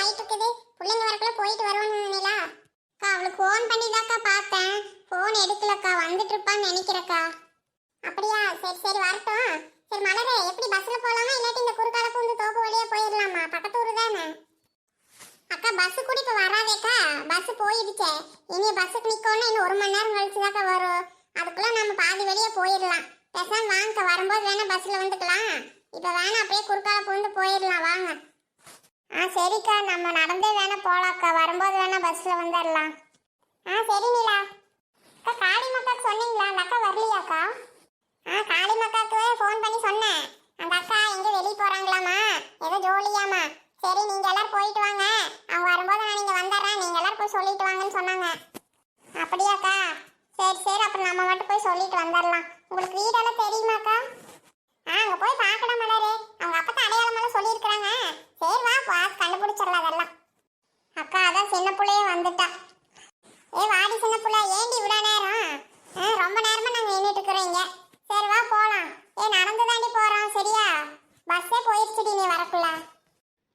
ஆயிட்டு இருக்குது பிள்ளைங்க வரக்குள்ள போயிட்டு வருவான்னு நினைலா அக்கா அவளுக்கு ஃபோன் பண்ணிதாக்கா பார்த்தேன். ஃபோன் எடுக்கலக்கா வந்துட்டு இருப்பான்னு நினைக்கிறக்கா. அப்படியா? சரி சரி வரட்டும். சரி மலரே எப்படி பஸ்ல போலாமா? இல்லாட்டி இந்த குறுக்கால பூந்து தோப்பு வழியா போயிடலாமா பக்கத்து ஊர் தானே. அக்கா பஸ் கூட இப்போ வராதேக்கா. பஸ் போயிடுச்சே. இனி பஸ்ஸுக்கு நிக்கணும்னா இன்னும் ஒரு மணி நேரம் கழிச்சு தாக்கா வரும். அதுக்குள்ள நம்ம பாதி வெளியே போயிடலாம் பேசாம வாங்கக்கா வரும்போது வேணா பஸ்ல வந்துக்கலாம். இப்போ வேணா அப்படியே குறுக்கால பூந்து போயிடலாம் வாங்க. ஆ சரிக்கா. நம்ம நடந்தே வேணா போகலாக்கா வரும்போது வேணா பஸ்ஸில் வந்துடலாம் ஆ சரி நீலா. அக்கா காளிமக்காக்கு சொன்னீங்களா? அந்த அக்கா வரலையாக்கா? ஆ காளிமக்காக்கு ஃபோன் பண்ணி சொன்னேன். அந்த அக்கா எங்கே வெளியே போறாங்களாமா ஏதோ ஜோலியாமா சரி நீங்கள் எல்லோரும் போயிட்டு வாங்க. அவங்க வரும்போது நான் நீங்க வந்துடுறேன் நீங்கள் எல்லோரும் போய் சொல்லிட்டு வாங்கன்னு சொன்னாங்க. அப்படியாக்கா? சரி சரி. அப்புறம் நம்ம மட்டும் போய் சொல்லிட்டு வந்துடலாம் உங்களுக்கு வீடெல்லாம் தெரியுமாக்கா? அங்க போய் பார்க்கலாம் மலரே. அவங்க அப்பா அடையாளமெல்லாம் சொல்லியிருக்கிறாங்க. சரி வா வா கண்டுபிடிச்சிடலாம் அதெல்லாம். அக்கா அதான் சின்ன பிள்ளையே வந்துட்டா. ஏ வாடி சின்ன பிள்ளை ஏண்டி இவ்வளோ நேரம்? ஆ, ரொம்ப நேரமாக நாங்கள் நின்றுட்டு இருக்கிறோங்க சரி வா போகலாம் ஏ நடந்து தாண்டி போகிறோம் சரியா பஸ்ஸே போயிடுச்சுடி நீ வரக்குள்ள.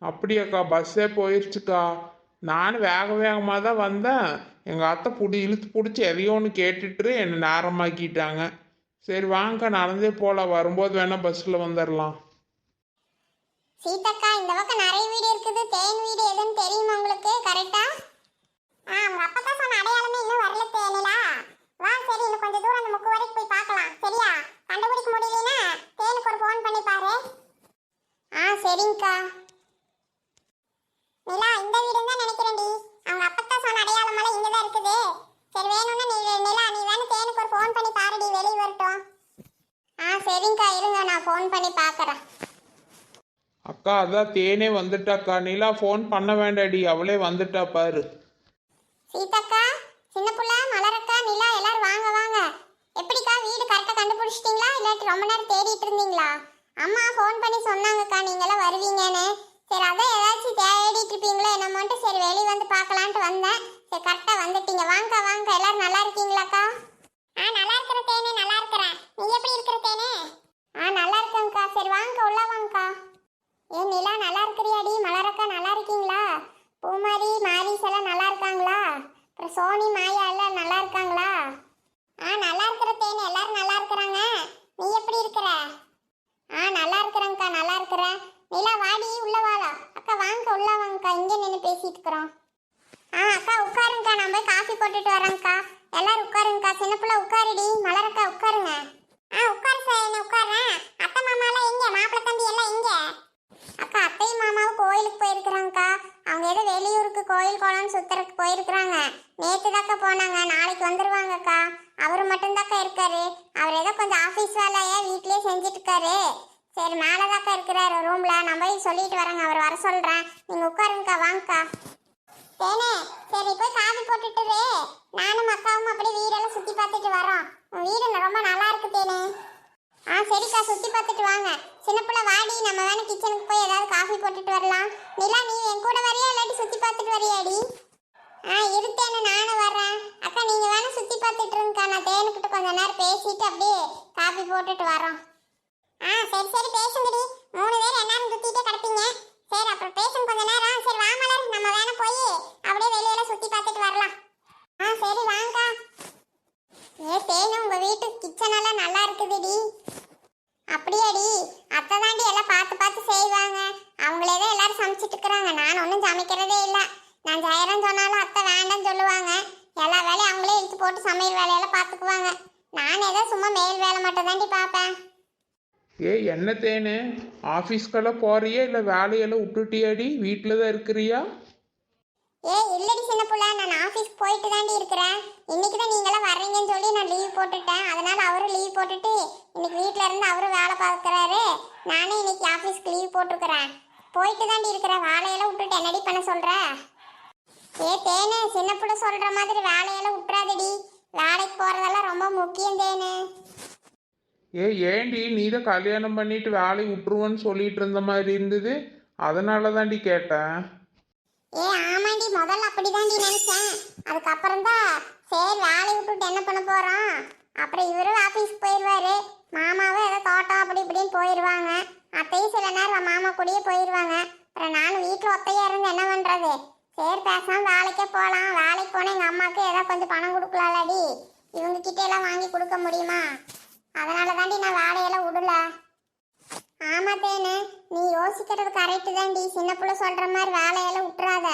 அப்படியாக்கா பஸ்ஸே போயிடுச்சுக்கா நான் வேக வேகமாக தான் வந்தேன். எங்கள் அத்தை பிடி இழுத்து பிடிச்சி எதையோ ஒன்று கேட்டுட்டு என்னை நேரமாக்கிட்டாங்க. சரி வாங்க நடந்தே போகலாம் வரும்போது வேணா பஸ்ஸில் வந்துடலாம் சீதக்கா இந்த பக்கம் நிறைய வீடு இருக்குது. தேன் வீடு எதுன்னு தெரியுமா உங்களுக்கு? கரெக்டா ஆ? உங்க அப்பா தான் சொன்ன அடையாளமே இன்னும் வரல தேனிலா. வா சரி இன்னும் கொஞ்சம் தூரம் அந்த முக்கு வரைக்கும் போய் பார்க்கலாம். சரியா கண்டுபிடிக்க முடியலனா தேனுக்கு ஒரு ஃபோன் பண்ணி பாரு ஆ சரிங்கக்கா நிலா இந்த வீடுன்னு தான் நினைக்கிறேன்டி அவங்க அப்பா தான் சொன்ன அடையாளமெல்லாம் இங்கே தான் இருக்குது சரி வேணும்னா நீ நிலா நீ வேணும் தேனுக்கு ஒரு ஃபோன் பண்ணி பாருடி வெளியே வரட்டும் ஆ சரிங்கக்கா இருங்க நான் ஃபோன் பண்ணி பார்க்குறேன் அக்கா அதான் தேனே வந்துட்டாக்கா. நிலா ஃபோன் பண்ண வேண்டாடி அவளே வந்துட்டா பாரு. சீதாக்கா சின்ன புள்ள மலரக்கா நிலா எல்லாரும் வாங்க வாங்க. எப்படிக்கா வீடு கரெக்டாக கண்டுபிடிச்சிட்டீங்களா? இல்லாட்டி ரொம்ப நேரம் தேடிட்டு இருந்தீங்களா? அம்மா ஃபோன் பண்ணி சொன்னாங்கக்கா நீங்களாம் வருவீங்கன்னு. சரி அதான் ஏதாச்சும் தேடிட்டு இருப்பீங்களோ என்னமோன்ட்டு சரி வெளியே வந்து பார்க்கலான்ட்டு வந்தேன். சரி கரெக்டாக வந்துட்டீங்க. வாங்க வாங்க எல்லாரும் நல்லா இருக்கீங்களாக்கா? ஆ நல்லா இருக்கிற தேனே நல்லா இருக்கிறேன். நீ எப்படி இருக்கிற தேனே? ஆ நல்லா இருக்கேங்க்கா சரி வாங்க உள்ள ஏ நிலா நல்லா இருக்கிறியாடி? மலரக்கா நல்லா இருக்கீங்களா? பூமாரி மாரிஸ் எல்லாம் நல்லா இருக்காங்களா? அப்புறம் சோனி மாயா எல்லாம் நல்லா இருக்காங்களா? ஆ நல்லா இருக்கிற தேன் எல்லாரும் நல்லா இருக்கிறாங்க. நீ எப்படி இருக்கிற? ஆ நல்லா இருக்கிறேங்க்கா நல்லா இருக்கிறேன். நிலா வாடி உள்ள வாடா அக்கா வாங்க உள்ள வாங்கக்கா. இங்கே நின்று பேசிட்டு இருக்கிறோம். ஆ அக்கா உட்காருங்கக்கா. நான் போய் காஃபி போட்டுட்டு வரேங்க்கா எல்லாரும் உட்காருங்கக்கா. சின்ன பிள்ளை உட்காருடி. மலரக்கா உட்காருங்க ஆ உட்காரு சார் என்ன உட்காருறேன் அத்தை மாமாலாம் எங்க மாப்பிள்ளை தம்பி எல்லாம் எங்க அக்கா அத்தையும் மாமாவும் கோயிலுக்கு போயிருக்கிறாங்கக்கா அவங்க ஏதோ வெளியூருக்கு கோயில் குளம் சுத்துறதுக்கு போயிருக்கிறாங்க. நேத்து தாக்கா போனாங்க. நாளைக்கு வந்துருவாங்கக்கா. அவர் மட்டும்தாக்கா இருக்காரு. அவர் ஏதோ கொஞ்சம் ஆஃபீஸ் வேலையே வீட்லயே செஞ்சுட்டு இருக்காரு சரி மேலே தாக்கா இருக்கிறாரு ரூம்ல நான் போய் சொல்லிட்டு வரேங்க. அவர் வர சொல்றேன். நீங்க உட்காருங்கக்கா வாங்கக்கா. தேனே சரி போய் காது போட்டுட்டு நானும் அக்காவும் அப்படியே வீடெல்லாம் சுத்தி பார்த்துட்டு வரோம். உன் வீடு ரொம்ப நல்லா இருக்கு தேனே. ஆ சரிக்கா. சுத்தி பார்த்துட்டு வாங்க. சின்ன பிள்ளை வாடி. நம்ம வேணா கிச்சனுக்கு போய் ஏதாவது காஃபி போட்டுட்டு வரலாம். நிலா நீ என் கூட வரியா? இல்லாட்டி சுத்தி பார்த்துட்டு வரியாடி? ஆ இருத்தேன்னு நானும் வர்றேன். அக்கா நீங்கள் வேணா சுற்றி பார்த்துட்டு இருங்கக்கா நான் தேனுக்கிட்ட கொஞ்ச நேரம் பேசிட்டு அப்படியே காஃபி போட்டுட்டு வரோம் ஆ சரி சரி பேசுங்கடி. மூணு பேர் எல்லாரும் சுற்றிட்டே கிடப்பீங்க. சரி அப்புறம் பேசுங்க கொஞ்ச நேரம். சரி வா மலர். நம்ம வேணா போய் அப்படியே வெளியில சுற்றி பார்த்துட்டு வரலாம். ஆ சரி வாங்கக்கா. ஏ தேனு உங்கள் வீட்டு கிச்சன் எல்லாம் நல்லா இருக்குதுடி. அப்படியாடி? அத்தை தாண்டி எல்லாம் பார்த்து பார்த்து செய்வாங்க. அவங்களே தான் எல்லாரும் சமைச்சிட்டு இருக்கிறாங்க. நான் ஒன்றும் சமைக்கிறதே இல்லை. நான் ஜெயரம் சொன்னாலும் அத்தை வேண்டாம்னு சொல்லுவாங்க. எல்லா வேலையும் அவங்களே இழுத்து போட்டு சமையல் வேலையெல்லாம் பார்த்துக்குவாங்க. நான் ஏதோ சும்மா மேல் வேலை மட்டும் தாண்டி பார்ப்பேன். ஏ என்ன தேனு? ஆஃபீஸ்க்கெல்லாம் போறியா? இல்லை வேலையெல்லாம் விட்டுட்டியாடி? வீட்டில் தான் இருக்கிறியா? ஏ இல்லடி சின்ன புள்ள. நான் ஆஃபீஸ்க்கு போயிட்டு தாண்டி இருக்கிறேன். இன்னைக்கு தான் நீங்களாம் வர்றீங்கன்னு சொல்லி நான் லீவ் போட்டுட்டேன். அதனால அவரும் லீவ் போட்டுட்டு இன்னைக்கு வீட்டில் இருந்து அவரும் வேலை பார்க்குறாரு. நானும் இன்னைக்கு ஆஃபீஸ்க்கு லீவ் போட்டிருக்கிறேன் போயிட்டு தாண்டி இருக்கிறேன். வேலையெல்லாம் விட்டுட்டு என்னடி பண்ண சொல்ற? ஏ தேனு சின்ன புள்ள சொல்ற மாதிரி வேலையெல்லாம் விட்டுறாதடி வேலைக்கு போறதெல்லாம் ரொம்ப முக்கியம் தேனு. ஏ ஏண்டி நீ தான் கல்யாணம் பண்ணிட்டு வேலையை விட்டுருவேன்னு சொல்லிட்டு இருந்த மாதிரி இருந்தது. அதனால தாண்டி கேட்டேன். ஏ ஆமாண்டி முதல்ல அப்படிதாண்டி நினைச்சேன். அதுக்கப்புறம் தான் சரி வேலையை விட்டுட்டு என்ன பண்ண போறோம்? அப்புறம் இவரும் ஆபீஸ்க்கு போயிடுவாரு மாமாவும் ஏதோ தோட்டம் அப்படி இப்படின்னு போயிடுவாங்க அத்தையும் சில நேரம் மாமா கூடயே போயிடுவாங்க அப்புறம் நானும் வீட்டில் ஒத்தையா இருந்து என்ன பண்றது? சரி பேசாம வேலைக்கே போகலாம் வேலைக்கு போனால் எங்கள் அம்மாவுக்கு ஏதோ கொஞ்சம் பணம் கொடுக்கலாம்லடி. இவங்க கிட்ட எல்லாம் வாங்கி கொடுக்க முடியுமா? அதனால தாண்டி நான் வேலையெல்லாம் விடல. ஆமா தேனு நீ யோசிக்கிறது கரெக்டு தான்டி. சின்ன பிள்ளை சொல்கிற மாதிரி வேலையெல்லாம் விட்டுறாத.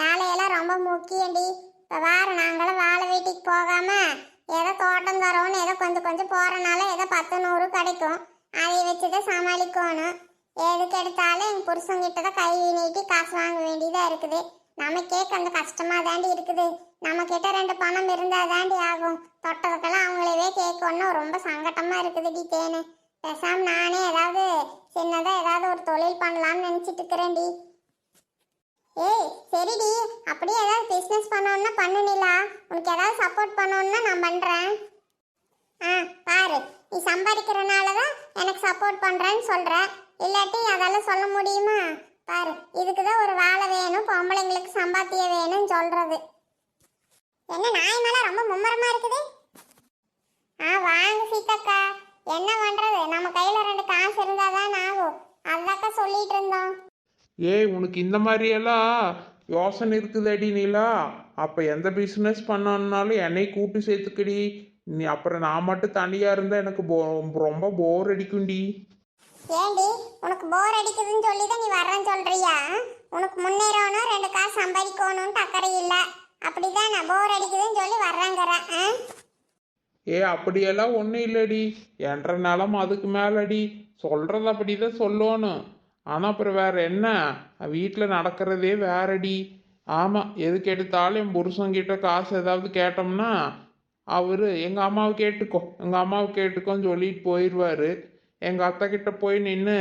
வேலையெல்லாம் ரொம்ப முக்கியம்டி. இப்போ வேறு நாங்களும் வேலை வீட்டுக்கு போகாமல் ஏதோ தோட்டம் தரோன்னு ஏதோ கொஞ்சம் கொஞ்சம் போகிறனால ஏதோ பத்து நூறு கிடைக்கும். அதை வச்சு தான் சமாளிக்கணும். எதுக்கு எடுத்தாலும் எங்கள் புருஷங்கிட்ட தான் கை நீட்டி காசு வாங்க வேண்டியதாக இருக்குது. நமக்கே கொஞ்சம் கஷ்டமா தாண்டி இருக்குது. நம்ம கிட்ட ரெண்டு பணம் இருந்தா தாண்டி ஆகும். தொட்டதுக்கெல்லாம் அவங்களவே கேட்கணும் ரொம்ப சங்கட்டமா இருக்குதுடி தேனு. பேசாம நானே ஏதாவது சின்னதா ஏதாவது ஒரு தொழில் பண்ணலாம்னு நினைச்சிட்டு இருக்கிறேன்டி ஏய் சரிடி அப்படியே ஏதாவது பிஸ்னஸ் பண்ணணும்னா பண்ணுனிலா உனக்கு ஏதாவது சப்போர்ட் பண்ணணும்னா நான் பண்ணுறேன் ஆ பாரு. நீ சம்பாதிக்கிறனால தான் எனக்கு சப்போர்ட் பண்ணுறேன்னு சொல்கிறேன் இல்லாட்டி அதெல்லாம் சொல்ல முடியுமா? பாரு இதுக்கு தான் ஒரு வேலை வேணும் பொம்பளைங்களுக்கு சம்பாத்திய வேணும்னு சொல்றது. என்ன நாய் மேல ரொம்ப மும்மரமா இருக்குது? ஆ வாங்க சீதாக்கா. என்ன பண்றது? நம்ம கையில ரெண்டு காசு இருந்தாதான் ஆகும். அதாக்கா சொல்லிட்டு இருந்தோம். ஏய் உனக்கு இந்த மாதிரியெல்லாம் யோசனை இருக்குதடி நீலா. அப்போ எந்த பிஸ்னஸ் பண்ணணுன்னாலும் என்னை கூட்டு சேர்த்துக்கடி. நீ அப்புறம் நான் மட்டும் தனியாக இருந்தால் எனக்கு போ ரொம்ப போர் அடிக்கும்டி. ஏண்டி உனக்கு போர் அடிக்குதுன்னு சொல்லி தான் நீ வர்றேன்னு சொல்றியா? உனக்கு முன்னேறணும் ரெண்டு காசு சம்பாதிக்கணும்னு அக்கறை இல்லை. நான் போர் அடிக்குதுன்னு சொல்லி வர்றேங்கிறேன் ஆ? ஏ அப்படியெல்லாம் ஒன்றும் இல்லடி. என்ற நிலம் அதுக்கு மேலடி. சொல்கிறது அப்படி தான் சொல்லணும். ஆனால் அப்புறம் வேறு என்ன? வீட்டில் நடக்கிறதே வேறடி. ஆமாம் எதுக்கு எடுத்தாலும் என் புருஷங்கிட்ட காசு ஏதாவது கேட்டோம்னா அவர் எங்கள் அம்மாவை கேட்டுக்கோ எங்கள் அம்மாவை கேட்டுக்கோன்னு சொல்லிட்டு போயிடுவார் எங்கள் அத்தை கிட்ட போய் நின்று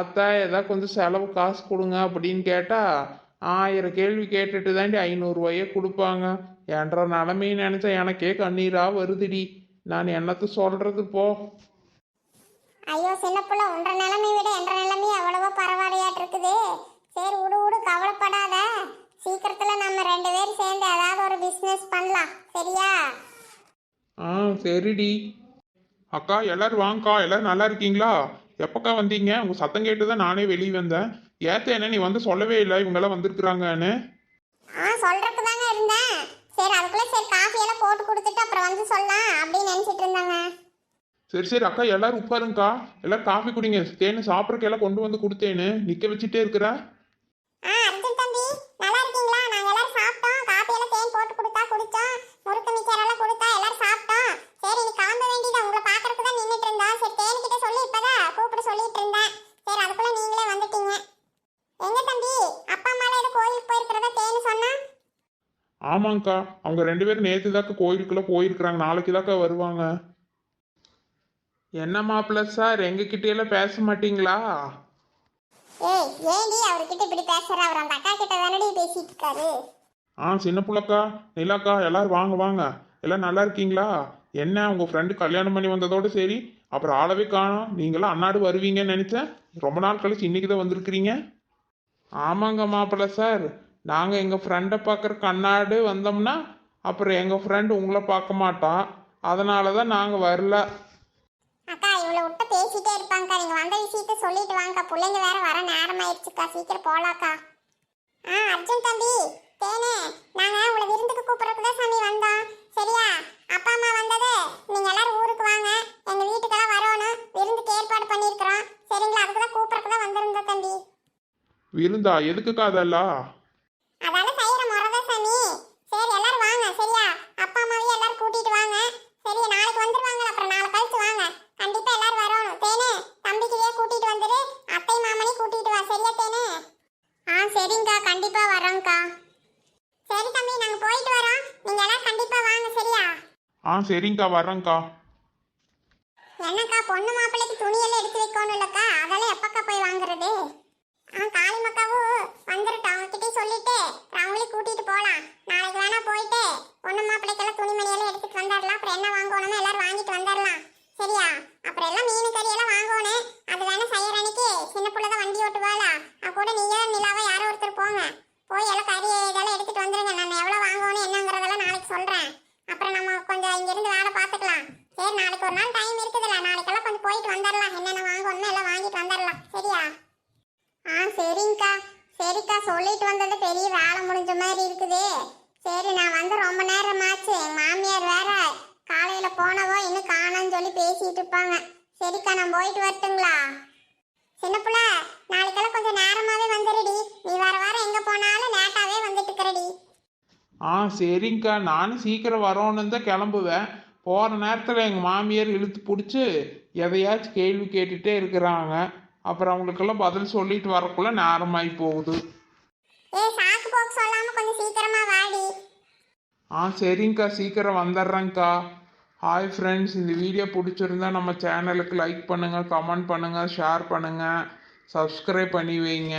அத்தை ஏதாவது கொஞ்சம் செலவு காசு கொடுங்க அப்படின்னு கேட்டால் ஆயிரம் கேள்வி கேட்டுட்டு தாண்டி ஐநூறுரூவாயே கொடுப்பாங்க. என்ற நிலமையை நினச்சா எனக்கே கண்ணீராக வருதுடி. நான் என்னத்த சொல்கிறது போ. ஐயோ சின்ன புள்ள உன்ற நிலைமை விட என்ற நிலைமை எவ்வளவோ பரவாயில்லையாட்டு இருக்குது. சரி விடு விடு கவலைப்படாத. சீக்கிரத்துல நம்ம ரெண்டு பேரும் சேர்ந்து ஏதாவது ஒரு பிசினஸ் பண்ணலாம். சரியா? ஆ சரிடி. அக்கா எல்லாரும் வாங்கக்கா எல்லாரும் நல்லா இருக்கீங்களா? எப்பக்கா வந்தீங்க? உங்கள் சத்தம் கேட்டு தான் நானே வெளியே வந்தேன். ஏத்த என்ன நீ வந்து சொல்லவே இல்லை. இவங்கெல்லாம் வந்திருக்கிறாங்கன்னு. ஆ சொல்றதுக்கு தாங்க இருந்தேன். சரி அதுக்குள்ள சரி காஃபி எல்லாம் போட்டு கொடுத்துட்டு அப்புறம் வந்து சொல்லலாம் அப்படின்னு நினைச்சிட்டு இருந்தாங்க. சரி சரி அக்கா எல்லாரும் உட்காருங்கக்கா. எல்லாரும் காஃபி குடிங்க. தேனு சாப்பிட்றக்கு எல்லாம் கொண்டு வந்து கொடுத்தேன்னு. நிற்க வச்சுட்டே இருக்கிற ஆ அர்ஜுன் தம்பி நல்லா இருக்கீங்களா நாங்க எல்லாரும் சாப்பிட்டோம் காஃபி எல்லாம் தேன் போட்டு கொடுத்தா குடிச்சோம் முறுக்கு மிச்சர் எல்லாம் கொடுத்தா எல்லாரும் சாப்பிட்டோம் சரி நீ கிளம்ப வேண்டியதா உங்களை பாக்குறதுக்கு தான் நின்னுட்டு இருந்தோம் சரி தேன் கிட்ட சொல்லி இப்பதான் கூப்பிட சொல்லிட்டு இருந்தேன் சரி அதுக்குள்ள நீங்களே வந்துட்டீங்க எங்க தம்பி அப்பா அம்மா ஏதோ கோயிலுக்கு போயிருக்கிறதா தேன் சொன்னா ஆமாங்க்கா அவங்க ரெண்டு பேரும் நேற்று தாக்கா கோயிலுக்குள்ள போயிருக்கிறாங்க. நாளைக்கு தாக்கா வருவாங்க. என்ன மாப்பிள்ள சார்? எங்ககிட்ட எல்லாம் பேச மாட்டீங்களா? ஏய் ஏண்டி அவர்கிட்ட இப்படி பேசுற? அவர் அந்த அக்கா கிட்ட தானடி பேசிட்டு இருக்காரு. ஆ சின்ன புள்ளக்கா. நிலாக்கா எல்லாரும் வாங்க வாங்க. எல்லாம் நல்லா இருக்கீங்களா? என்ன உங்கள் ஃப்ரெண்டு கல்யாணம் பண்ணி வந்ததோட சரி அப்புறம் ஆளவே காணோம். நீங்களாம் அன்னாடு வருவீங்கன்னு நினச்சேன். ரொம்ப நாள் கழிச்சு இன்னைக்கு தான் வந்திருக்கிறீங்க. ஆமாங்க மாப்பிள்ள சார். நாங்கள் எங்கள் ஃப்ரெண்டை பார்க்குறக்கு அன்னாடு வந்தோம்னா அப்புறம் எங்கள் ஃப்ரெண்டு உங்களை பார்க்க மாட்டான் அதனால தான் நாங்கள் வரல. அக்கா இவ்வளவு விட்டு பேசிட்டே இருப்பாங்கக்கா. நீங்க வந்த விஷயத்த சொல்லிட்டு வாங்கக்கா. பிள்ளைங்க வேற வர நேரம் ஆயிடுச்சுக்கா சீக்கிரம் போலாக்கா. ஆ அர்ஜுன் தம்பி தேனே. நாங்க உங்களை விருந்துக்கு கூப்பிடறதுக்கு தான் சாமி வந்தோம். சரியா? அப்பா அம்மா வந்தது நீங்க எல்லாரும் ஊருக்கு வாங்க. எங்க வீட்டுக்கெல்லாம் வரணும். விருந்துக்கு ஏற்பாடு பண்ணியிருக்கிறோம். சரிங்களா? அதுக்கு தான் கூப்பிடறதுக்கு தான் வந்திருந்தோம் தம்பி. விருந்தா? எதுக்குக்கா அதெல்லாம்? அதால செய்யற முறைதான் சாமி. சரி எல்லாரும் வாங்க சரியா? அப்பா அம்மாவையும் எல்லாரும் கூட்டிட்டு வாங்க. சரி நாளைக்கு வந்துருவாங்க அப்புறம் நாளை கழிச்சு வாங்க. கண்டிப்பா எல்லாரும் வரணும். தேனே தம்பிக்கிட்டே கூட்டிட்டு வந்துரு. அத்தை மாமனையும் கூட்டிட்டு வா. சரியா தேனே? ஆ சரிங்கக்கா கண்டிப்பா வரோம்க்கா. சரி தம்பி நாங்க போயிட்டு வரோம். நீங்க எல்லாரும் கண்டிப்பா வாங்க சரியா? ஆ சரிங்க்கா வரேங்க்கா என்னக்கா பொண்ணு மாப்பிள்ளைக்கு துணியெல்லாம் எடுத்து வைக்கணும் இல்லக்கா? அதெல்லாம் எப்பக்கா போய் வாங்குறது? வந்துருட்டா அவங்ககிட்ட சொல்லிட்டு. அப்புறம் அவங்களையும் கூட்டிட்டு போலாம். நாளைக்கு வேணா போயிட்டு பொண்ணு மாப்பிள்ளைக்கெல்லாம் துணிமணி எல்லாம் எடுத்துட்டு வந்துடலாம் அப்புறம் என்ன வாங்கணுமோ எல்லாரும் வாங்கிட்டு வந்துடலாம் சரியா? அப்புறம் எல்லாம் மீன் கறி எல்லாம் வாங்கணும். அது வேணா செய்யற அன்னைக்கு சின்ன புள்ள தான் வண்டி ஓட்டுவாளா? அவ கூட நீங்க நிலாவா யாரோ ஒருத்தர் போங்க. போய் எல்லாம் கறி இதெல்லாம் எடுத்துட்டு வந்துருங்க. நான் எவ்வளவு வாங்கணும் என்னங்கிறதெல்லாம் நாளைக்கு சொல்றேன். அப்புறம் நம்ம கொஞ்சம் இங்கிருந்து வேலை பார்த்துக்கலாம். சரி நாளைக்கு ஒரு நாள் டைம் இருக்குதுல்ல. நாளைக்கெல்லாம் கொஞ்சம் போயிட்டு வந்துடலாம் என்னென்ன வாங்கணுமோ எல்லாம் வாங்கிட்டு வந்துடலாம் சரியா? ஆ சரிங்கக்கா. சரிக்கா சொல்லிட்டு வந்தது பெரிய வேலை முடிஞ்ச மாதிரி இருக்குது. சரி நான் வந்து ரொம்ப நேரம் ஆச்சு எங்க மாமியார் வேற காலையில போனவோ இன்னும் காணோம்னு சொல்லி பேசிட்டு இருப்பாங்க. சரிக்கா நான் போயிட்டு வரட்டுங்களா? சின்ன நாளைக்கெல்லாம் கொஞ்சம் நேரமாவே வந்துடுடி நீ வர வர எங்க போனாலும் லேட்டாவே வந்துட்டு இருக்கிறடி ஆ சரிங்கக்கா. நானும் சீக்கிரம் வரோன்னு தான் கிளம்புவேன். போகிற நேரத்தில் எங்கள் மாமியார் இழுத்து பிடிச்சி எதையாச்சும் கேள்வி கேட்டுகிட்டே இருக்கிறாங்க. அப்புறம் அவங்களுக்கெல்லாம் பதில் சொல்லிட்டு வரக்குள்ள நேரமாகி போகுது. ஆ சரிங்கக்கா சீக்கிரம் வந்துடுறேங்க்கா ஹாய் ஃப்ரெண்ட்ஸ் இந்த வீடியோ பிடிச்சிருந்தா நம்ம சேனலுக்கு லைக் பண்ணுங்கள் கமெண்ட் பண்ணுங்கள் ஷேர் பண்ணுங்கள் சப்ஸ்கிரைப் பண்ணி வைங்க.